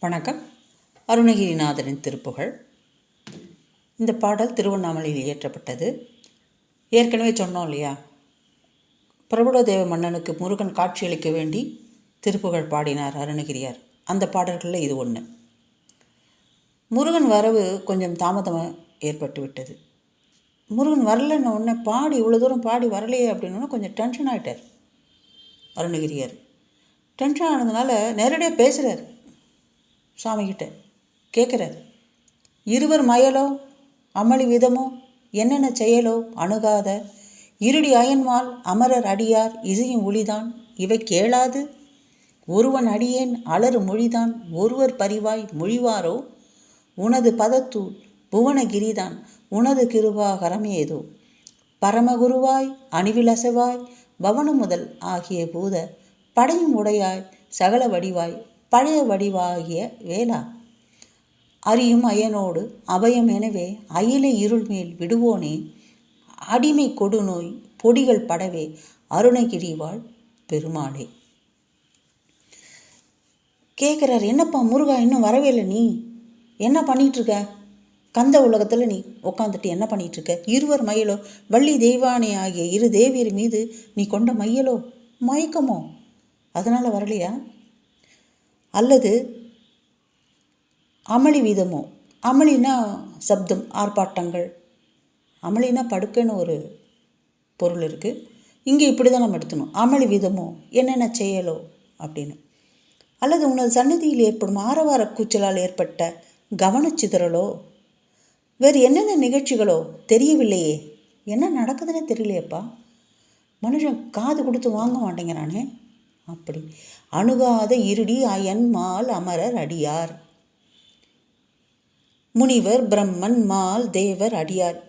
வணக்கம். அருணகிரிநாதரின் திருப்புகழ். இந்த பாடல் திருவண்ணாமலையில் இயற்றப்பட்டது. ஏற்கனவே சொன்னோம் இல்லையா? பிரபுடதேவ மன்னனுக்கு முருகன் காட்சியளிக்க வேண்டி திருப்புகழ் பாடினார் அருணகிரியார். அந்த பாடல்களில் இது ஒன்று முருகன் வரவு கொஞ்சம் தாமதமாக ஏற்பட்டு விட்டது. முருகன் வரலன்னு உடனே பாடி இவ்வளோ தூரம் பாடி வரலையே அப்படின்னா கொஞ்சம் டென்ஷன் ஆகிட்டார் அருணகிரியார். டென்ஷன் ஆனதுனால நேரடியாக பேசுகிறார் சாமிக்கிட்ட கேட்குறார். இருவர் மயலோ? அமளி விதமோ? என்னென்ன செயலோ? அணுகாத. இருடி அயன்மால் அமரர் அடியார் இசையும் ஒளிதான். இவை கேளாது. ஒருவன் அடியேன் அலறு மொழிதான். ஒருவர் பரிவாய் மொழிவாரோ? உனது பதத்தூள் புவனகிரிதான். உனது கிருபாகரம் ஏதோ? பரமகுருவாய் அணிவிலசவாய். பவன முதல் ஆகிய பூத படையும் உடையாய் சகல வடிவாய். பழைய வடிவாகிய வேளா அறியும் அயனோடு அபயம் எனவே அயிலை இருள் மேல் விடுவோனே அடிமை கொடுநோய் பொடிகள் படவே அருணகிரிவாள் பெருமாளே. கேட்குறார் என்னப்பா முருகா இன்னும் வரவே இல்லை நீ? என்ன பண்ணிகிட்ருக்க கந்த உலகத்தில் நீ உட்காந்துட்டு என்ன பண்ணிகிட்ருக்க இருவர் மயிலோ வள்ளி தெய்வானே ஆகிய இரு தேவியர் மீது நீ கொண்ட மையலோ மயக்கமோ? அதனால் வரலையா? அல்லது அமளி வீதமோ அமளினா சப்தம் ஆர்ப்பாட்டங்கள். அமளினா படுக்கைன்னு ஒரு பொருள் இருக்குது இங்கே இப்படி தான் நம்ம எடுத்துணும் அமளி வீதமோ என்னென்ன செயலோ அப்படின்னு. அல்லது உனது சன்னதியில் ஏற்படும் ஆரவார கூச்சலால் ஏற்பட்ட கவனச்சிதறலோ வேறு என்னென்ன நிகழ்ச்சிகளோ தெரியவில்லையே. என்ன நடக்குதுன்னே தெரியலையப்பா. மனுஷன் காது கொடுத்து வாங்க மாட்டேங்கிறானே. அப்படி. அணுகாத இருடி அயன் மால் அமரர் அடியார். முனிவர் பிரம்மன் மால் தேவர் அடியார்.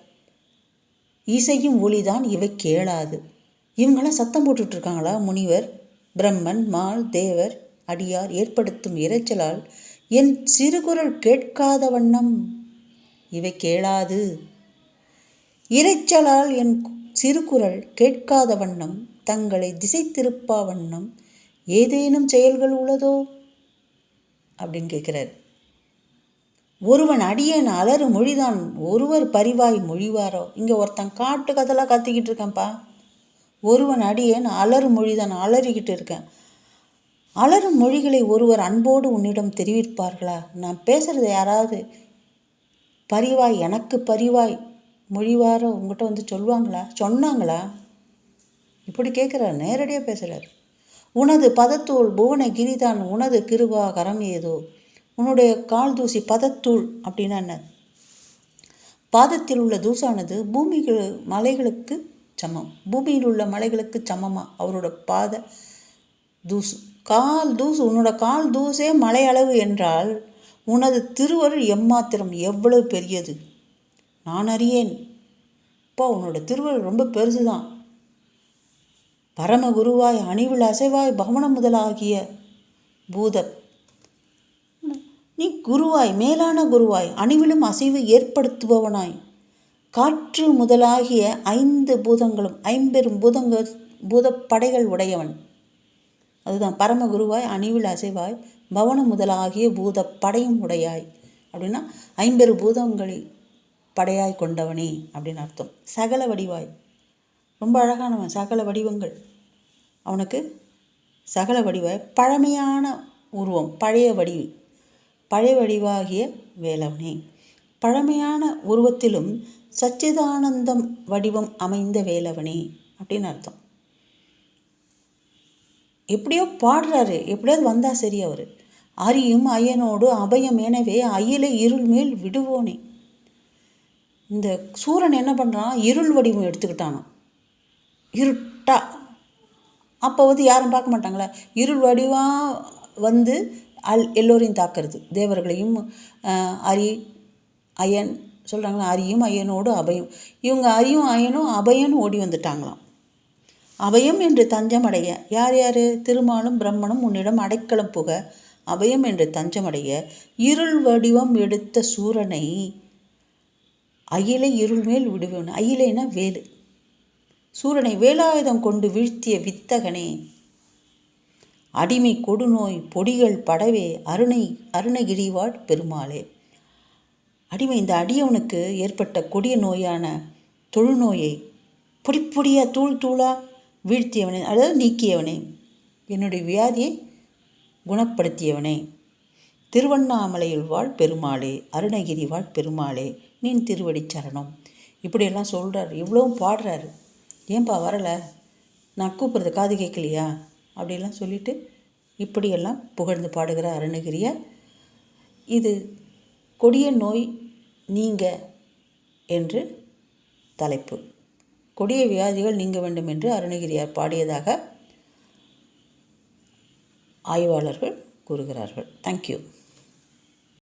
இசையும் ஒளிதான் இவை கேளாது. இவங்களாம் சத்தம் போட்டுட்ருக்காங்களா? முனிவர் பிரம்மன் மால் தேவர் அடியார் ஏற்படுத்தும் இரைச்சலால் என் சிறுகுரல் கேட்காத வண்ணம். இவை கேளாது. இரைச்சலால் என் சிறுகுரல் கேட்காத வண்ணம். தங்களை திசை திருப்பா வண்ணம். ஏதேனும் செயல்கள் உள்ளதோ? அப்படின்னு கேட்குறாரு. ஒருவன் அடியேன் அலறு மொழிதான் ஒருவர் பரிவாய் மொழிவாரோ? இங்கே ஒருத்தன் காட்டு கதெல்லாம் கத்திக்கிட்டு இருக்கேன்ப்பா. ஒருவன் அடியேன் அலறு மொழிதான் அலறிக்கிட்டு இருக்கேன். அலறும் மொழிகளை ஒருவர் அன்போடு உன்னிடம் தெரிவிப்பார்களா? நான் பேசுகிறது யாராவது பரிவாய் எனக்கு பரிவாய் மொழிவாரோ உங்கள்கிட்ட வந்து சொல்லுவாங்களா? சொன்னாங்களா? இப்படி கேட்குறாரு நேரடியாக பேசுகிறார் உனது பதத்தூள் புவனகிரிதான் உனது கிருபாகரம் ஏதோ? உன்னுடைய கால் தூசி பதத்தூள் அப்படின்னா என்ன? பாதத்தில் உள்ள தூசானது பூமிகள் மலைகளுக்கு சமம். பூமியில் உள்ள மலைகளுக்கு சமமாக அவரோட பாத தூசு. கால் தூசு உன்னோட கால் தூசே மலை அளவு என்றால் உனது திருவருள் எம்மாத்திரம் எவ்வளவு பெரியது? நான் அறியேன். இப்போ உன்னோட திருவருள் ரொம்ப பெருசு தான் பரம குருவாய் அணிவில் அசைவாய் பவனம் முதலாகிய பூத நீ குருவாய் மேலான குருவாய் அணிவிலும் அசைவு ஏற்படுத்துபவனாய். காற்று முதலாகிய ஐந்து பூதங்களும் ஐம்பெரும் பூதங்கள் பூதப்படைகள் உடையவன். அதுதான் பரமகுருவாய் அணிவில் அசைவாய் பவனம் முதலாகிய பூதப்படையும் உடையாய். அப்படின்னா ஐம்பெரு பூதங்களை படையாய் கொண்டவனே அப்படின்னு அர்த்தம். சகல வடிவாய். ரொம்ப அழகானவன் சகல வடிவங்கள். அவனுக்கு சகல வடிவ பழமையான உருவம் பழைய வடிவு பழைய வடிவாகிய வேலவனே. பழமையான உருவத்திலும் சச்சிதானந்தம் வடிவம் அமைந்த வேலவனே அப்படின்னு அர்த்தம். எப்படியோ பாடுறாரு எப்படியாவது வந்தால் சரி அவர். அரியும் ஐயனோடு அபயம் எனவே அயிலை இருள் மேல் விடுவோனே. இந்த சூரன் என்ன பண்ணுறான் இருள் வடிவம் எடுத்துக்கிட்டானான் இருட்டா. அப்போ வந்து யாரும் பார்க்க மாட்டாங்களா. இருள் வடிவாக வந்து அல் எல்லோரையும் தாக்குறது. தேவர்களையும் அரி அயன் சொல்கிறாங்களா அரியும் அயனோடு அபயம். இவங்க அரியும் அயனும் அபயன்னு ஓடி வந்துட்டாங்களாம். அபயம் என்று தஞ்சமடைய. யார் யார்? திருமாலும் பிரம்மனும் உன்னிடம் அடைக்கலம் புக. அபயம் என்று தஞ்சமடைய. இருள் வடிவம் எடுத்த சூரனை அயிலை இருள் மேல் விடுவேன். அயிலைனா வேலு. சூரனை வேலாயுதம் கொண்டு வீழ்த்திய வித்தகனே. அடிமை கொடுநோய் பொடிகள் படவே அருணை அருணகிரிவாழ் பெருமாளே. அடிமை இந்த அடியவனுக்கு ஏற்பட்ட கொடிய நோயான தொழுநோயை பொடி பொடியா தூள் தூளாக வீழ்த்தியவனே அதாவது நீக்கியவனே. என்னுடைய வியாதியை குணப்படுத்தியவனே. திருவண்ணாமலையில் வாழ் பெருமாளே அருணகிரி வாழ் பெருமாளே நீன் திருவடி சரணம். இப்படியெல்லாம் சொல்கிறார் இவ்வளவும் பாடுறாரு. ஏன்பா வரலை? நான் கூப்பிட்றது காது கேட்கலையா? அப்படிலாம் சொல்லிட்டு இப்படியெல்லாம் புகழ்ந்து பாடுகிற அருணகிரியார் இது கொடிய நோய் நீங்க என்று தலைப்பு. கொடிய வியாதிகள் நீங்க வேண்டும் என்று அருணகிரியார் பாடியதாக ஆய்வாளர்கள் கூறுகிறார்கள். தேங்க்யூ